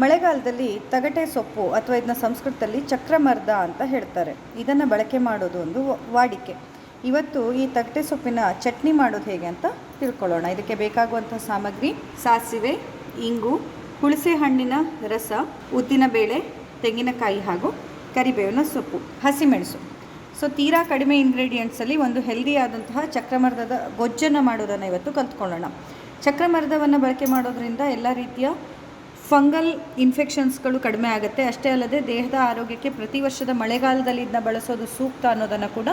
ಮಳೆಗಾಲದಲ್ಲಿ ತಗಟೆ ಸೊಪ್ಪು ಅಥವಾ ಇದನ್ನ ಸಂಸ್ಕೃತದಲ್ಲಿ ಚಕ್ರಮರ್ದ ಅಂತ ಹೇಳ್ತಾರೆ. ಇದನ್ನು ಬಳಕೆ ಮಾಡೋದು ಒಂದು ವಾಡಿಕೆ. ಇವತ್ತು ಈ ತಗಟೆ ಸೊಪ್ಪಿನ ಚಟ್ನಿ ಮಾಡೋದು ಹೇಗೆ ಅಂತ ತಿಳ್ಕೊಳ್ಳೋಣ. ಇದಕ್ಕೆ ಬೇಕಾಗುವಂಥ ಸಾಮಗ್ರಿ ಸಾಸಿವೆ, ಇಂಗು ಹುಳಸೆ ಹಣ್ಣಿನ ರಸ ಉದ್ದಿನಬೇಳೆ ತೆಂಗಿನಕಾಯಿ ಹಾಗೂ ಕರಿಬೇವಿನ ಸೊಪ್ಪು, ಹಸಿಮೆಣಸು. ಸೊ ತೀರಾ ಕಡಿಮೆ ಇಂಗ್ರೀಡಿಯೆಂಟ್ಸಲ್ಲಿ ಒಂದು ಹೆಲ್ದಿ ಆದಂತಹ ಚಕ್ರಮರ್ದದ ಗೊಜ್ಜನ್ನು ಮಾಡೋದನ್ನು ಇವತ್ತು ಕಲ್ತ್ಕೊಳ್ಳೋಣ. ಚಕ್ರಮರ್ದವನ್ನು ಬಳಕೆ ಮಾಡೋದ್ರಿಂದ ಎಲ್ಲ ರೀತಿಯ ಫಂಗಲ್ ಇನ್ಫೆಕ್ಷನ್ಸ್ಗಳು ಕಡಿಮೆ ಆಗುತ್ತೆ. ಅಷ್ಟೇ ಅಲ್ಲದೆ ದೇಹದ ಆರೋಗ್ಯಕ್ಕೆ ಪ್ರತಿ ವರ್ಷದ ಮಳೆಗಾಲದಲ್ಲಿ ಇದನ್ನ ಬಳಸೋದು ಸೂಕ್ತ ಅನ್ನೋದನ್ನು ಕೂಡ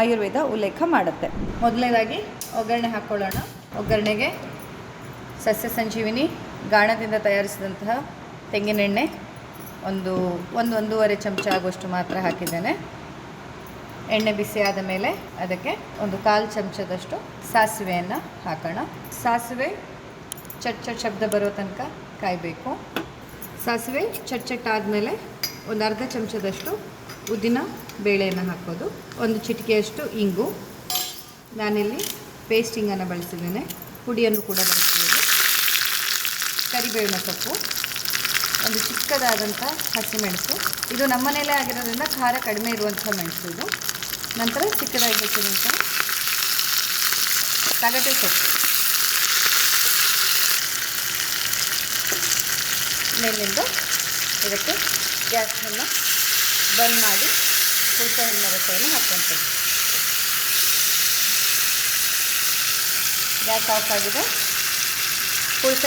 ಆಯುರ್ವೇದ ಉಲ್ಲೇಖ ಮಾಡುತ್ತೆ. ಮೊದಲನೇದಾಗಿ ಒಗ್ಗರಣೆ ಹಾಕ್ಕೊಳ್ಳೋಣ ಒಗ್ಗರಣೆಗೆ ಸಸ್ಯ ಸಂಜೀವಿನಿ, ಗಾಣದಿಂದ ತಯಾರಿಸಿದಂತಹ ತೆಂಗಿನೆಣ್ಣೆ, ಒಂದು ಒಂದು ಒಂದೂವರೆ ಚಮಚ ಆಗುವಷ್ಟು ಮಾತ್ರ ಹಾಕಿದ್ದೇನೆ. ಎಣ್ಣೆ ಬಿಸಿ ಆದ ಮೇಲೆ ಅದಕ್ಕೆ ಒಂದು ಕಾಲು ಚಮಚದಷ್ಟು ಸಾಸಿವೆಯನ್ನು ಹಾಕೋಣ. ಸಾಸಿವೆ ಚಟ್ ಚಟ್ ಶಬ್ದ ಬರೋ ತನಕ ಕಾಯಬೇಕು. ಸಾಸಿವೆ ಚಟ್ ಚಟ್ ಆದಮೇಲೆ ಒಂದು ಅರ್ಧ ಚಮಚದಷ್ಟು ಉದ್ದಿನ ಬೇಳೆಯನ್ನು ಹಾಕೋದು ಒಂದು ಚಿಟಿಕೆಯಷ್ಟು ಇಂಗು. ನಾನಿಲ್ಲಿ ಪೇಸ್ಟಿಂಗನ್ನು ಬಳಸಿದ್ದೇನೆ. ಪುಡಿಯನ್ನು ಕೂಡ ಬಳಸ್ಬೋದು ಕರಿಬೇವಿನ ಸೊಪ್ಪು. ಒಂದು ಚಿಕ್ಕದಾದಂಥ ಹಸಿಮೆಣಸು. ಇದು ನಮ್ಮನೇಲೇ ಆಗಿರೋದ್ರಿಂದ ಖಾರ ಕಡಿಮೆ ಇರುವಂಥ ಮೆಣಸು ಇದು. ನಂತರ ಚಿಕ್ಕದಾಗಿ ಹಸಿಮೆಣಸು ತಗಟೆ ಸೊಪ್ಪು. ಮೇಲಿಂದ ಇದಕ್ಕೆ ಗ್ಯಾಸನ್ನು ಬಂದ್ ಮಾಡಿ ಹುಣಸೆಹಣ್ಣಿನ ರಸವನ್ನು ಹಾಕ್ಕೊತೀವಿ ಗ್ಯಾಸ್ ಆಫ್ ಆಗಿದೆ.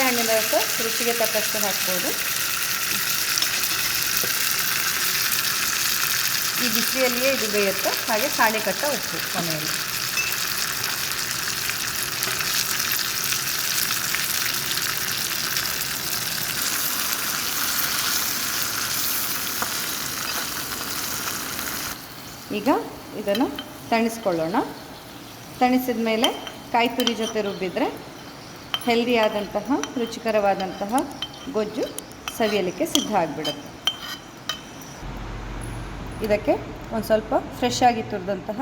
ಹಣ್ಣಿನ ರಸ ರುಚಿಗೆ ತಕ್ಕಷ್ಟು ಹಾಕ್ಬೋದು. ಈ ಬಿಸಿಯಲ್ಲಿಯೇ ಇದು ಬೇಯುತ್ತೆ. ಹಾಗೆ ಸಾಣೆ ಕಟ್ಟ ಉಪ್ಪು ಕೊನೆಯಲ್ಲಿ ಈಗ ಇದನ್ನು ತಣಿಸ್ಕೊಳ್ಳೋಣ. ತಣಿಸಿದ ಮೇಲೆ ಕಾಯಿ ತುರಿ ಜೊತೆ ರುಬ್ಬಿದರೆ ಹೆಲ್ದಿಯಾದಂತಹ, ರುಚಿಕರವಾದಂತಹ ಗೊಜ್ಜು ಸವಿಯಲಿಕ್ಕೆ ಸಿದ್ಧ ಆಗಿಬಿಡುತ್ತೆ. ಇದಕ್ಕೆ ಒಂದು ಸ್ವಲ್ಪ ಫ್ರೆಶ್ ಆಗಿ ತುರಿದಂತಹ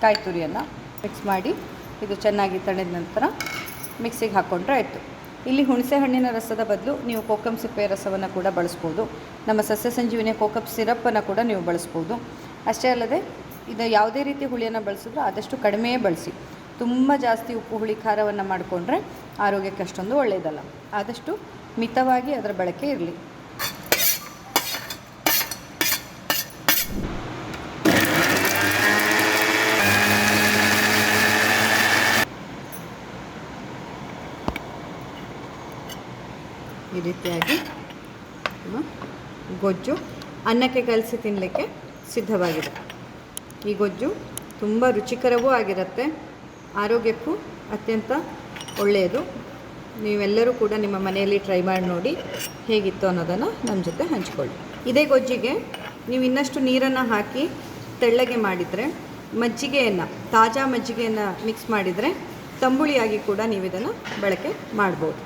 ಕಾಯಿ ತುರಿಯನ್ನು ಮಿಕ್ಸ್ ಮಾಡಿ ಇದು ಚೆನ್ನಾಗಿ ತಣಿದ ನಂತರ ಮಿಕ್ಸಿಗೆ ಹಾಕ್ಕೊಂಡ್ರೆ ಆಯಿತು. ಇಲ್ಲಿ ಹುಣಸೆ ಹಣ್ಣಿನ ರಸದ ಬದಲು ನೀವು ಕೋಕಮ್ ಸಿಪ್ಪೆಯ ರಸವನ್ನು ಕೂಡ ಬಳಸ್ಬೋದು. ನಮ್ಮ ಸಸ್ಯ ಸಂಜೀವಿನಿಯ ಕೋಕಮ್ ಸಿರಪ್ಪನ್ನು ಕೂಡ ನೀವು ಬಳಸ್ಬೋದು. ಅಷ್ಟೇ ಅಲ್ಲದೆ ಇದು ಯಾವುದೇ ರೀತಿ ಹುಳಿಯನ್ನು ಬಳಸಿದ್ರು ಆದಷ್ಟು ಕಡಿಮೆಯೇ ಬಳಸಿ. ತುಂಬ ಜಾಸ್ತಿ ಉಪ್ಪು, ಹುಳಿ, ಖಾರವನ್ನು ಮಾಡಿಕೊಂಡ್ರೆ ಆರೋಗ್ಯಕ್ಕೆ ಅಷ್ಟೊಂದು ಒಳ್ಳೆಯದಲ್ಲ ಆದಷ್ಟು ಮಿತವಾಗಿ ಅದರ ಬಳಕೆ ಇರಲಿ. ಈ ರೀತಿಯಾಗಿ ಗೊಜ್ಜು ಅನ್ನಕ್ಕೆ ಕಲಸಿ ತಿನ್ನಲಿಕ್ಕೆ ಸಿದ್ಧವಾಗಿದೆ. ಈ ಗೊಜ್ಜು ತುಂಬ ರುಚಿಕರವೂ ಆಗಿರುತ್ತೆ, ಆರೋಗ್ಯಕ್ಕೂ ಅತ್ಯಂತ ಒಳ್ಳೆಯದು. ನೀವೆಲ್ಲರೂ ಕೂಡ ನಿಮ್ಮ ಮನೆಯಲ್ಲಿ ಟ್ರೈ ಮಾಡಿ ನೋಡಿ ಹೇಗಿತ್ತು ಅನ್ನೋದನ್ನು ನಮ್ಮ ಜೊತೆ ಹಂಚಿಕೊಳ್ಳಿ. ಇದೇ ಗೊಜ್ಜಿಗೆ ನೀವು ಇನ್ನಷ್ಟು ನೀರನ್ನು ಹಾಕಿ ತೆಳ್ಳಗೆ ಮಾಡಿದರೆ, ಮಜ್ಜಿಗೆಯನ್ನು, ತಾಜಾ ಮಜ್ಜಿಗೆಯನ್ನು ಮಿಕ್ಸ್ ಮಾಡಿದರೆ ತಂಬುಳಿಯಾಗಿ ಕೂಡ ನೀವು ಇದನ್ನು ಬಳಕೆ ಮಾಡ್ಬೋದು.